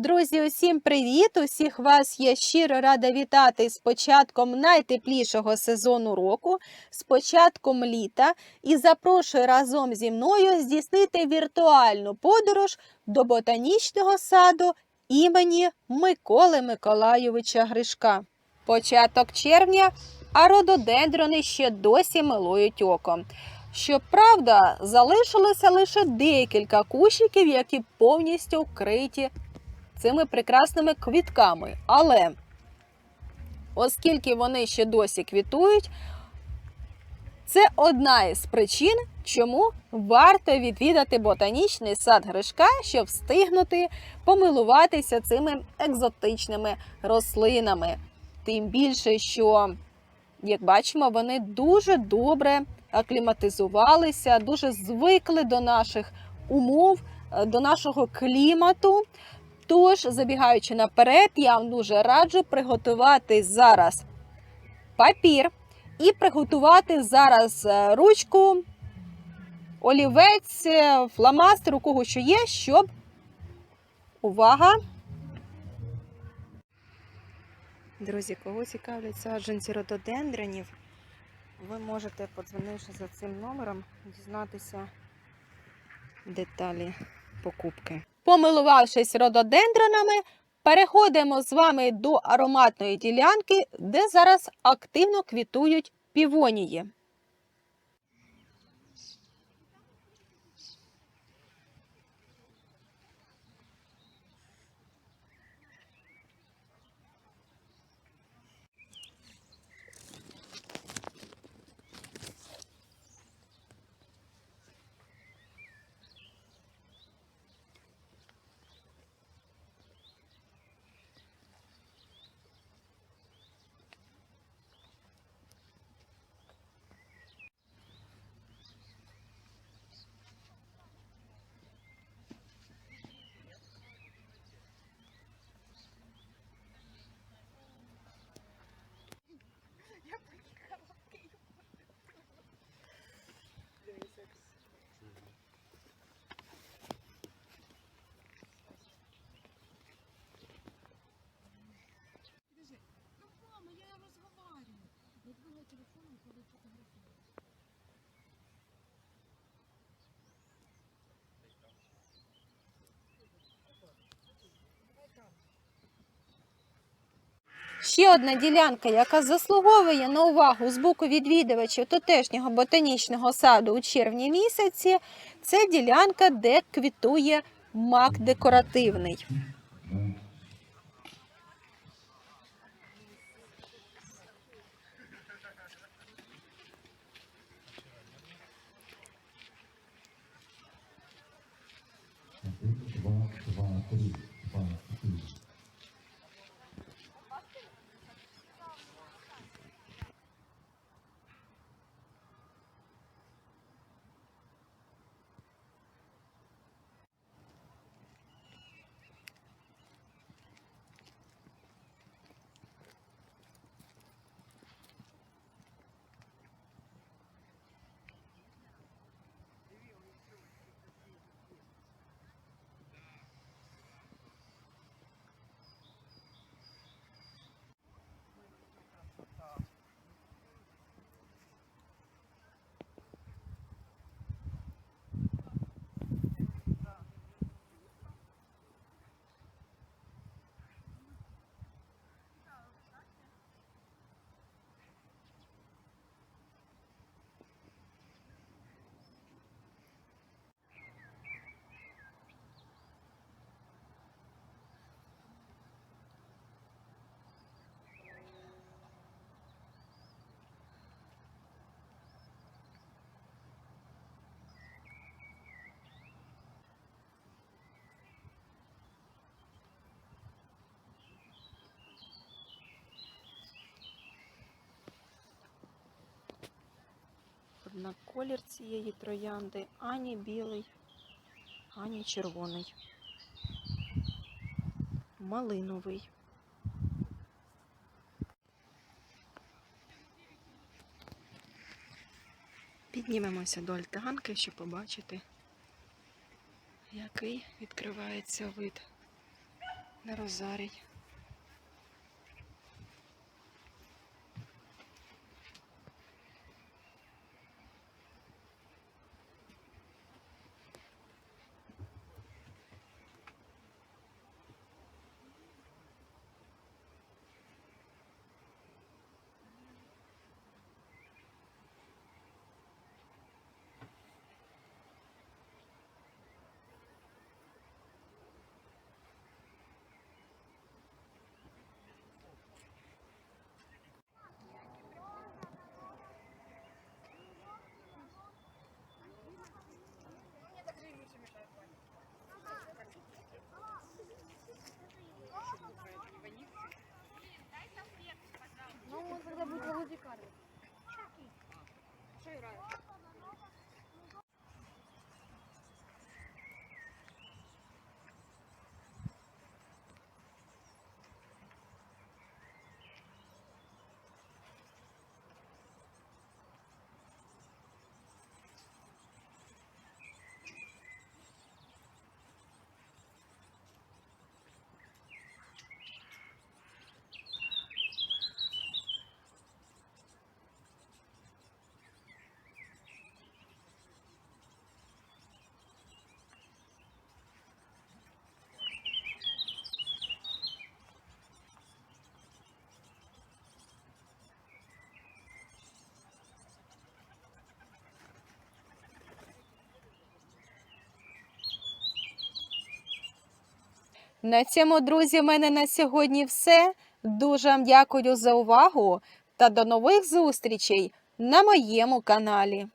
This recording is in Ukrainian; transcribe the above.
Друзі, усім привіт! Усіх вас я щиро рада вітати з початком найтеплішого сезону року, з початком літа і запрошую разом зі мною здійснити віртуальну подорож до ботанічного саду імені Миколи Миколайовича Гришка. Початок червня, а рододендрони ще досі милують око. Щоправда, залишилося лише декілька кущиків, які повністю вкриті цими прекрасними квітками. Але оскільки вони ще досі квітують, це одна із причин, чому варто відвідати ботанічний сад Гришка, щоб встигнути помилуватися цими екзотичними рослинами. Тим більше, що, як бачимо, вони дуже добре акліматизувалися, дуже звикли до наших умов, е, до нашого клімату. Тож, забігаючи наперед, я вам дуже раджу приготувати зараз папір і приготувати зараз е, ручку, олівець, е, фломастер, у кого що є, щоб увага! Друзі, кого цікавлять саджанці рододендронів, ви можете, подзвонивши за цим номером, дізнатися деталі покупки. Помилувавшись рододендронами, переходимо з вами до ароматної ділянки, де зараз активно квітують півонії. Ще одна ділянка, яка заслуговує на увагу з боку відвідувачів тутешнього ботанічного саду у червні місяці, це ділянка, де квітує мак декоративний. Два, два, три, два, три. На колір цієї троянди ані білий, ані червоний. Малиновий. Піднімемося до альтанки, щоб побачити, який відкривається вид на розарій. পারবে На цьому, друзі, в мене на сьогодні все. Дуже вам дякую за увагу та до нових зустрічей на моєму каналі.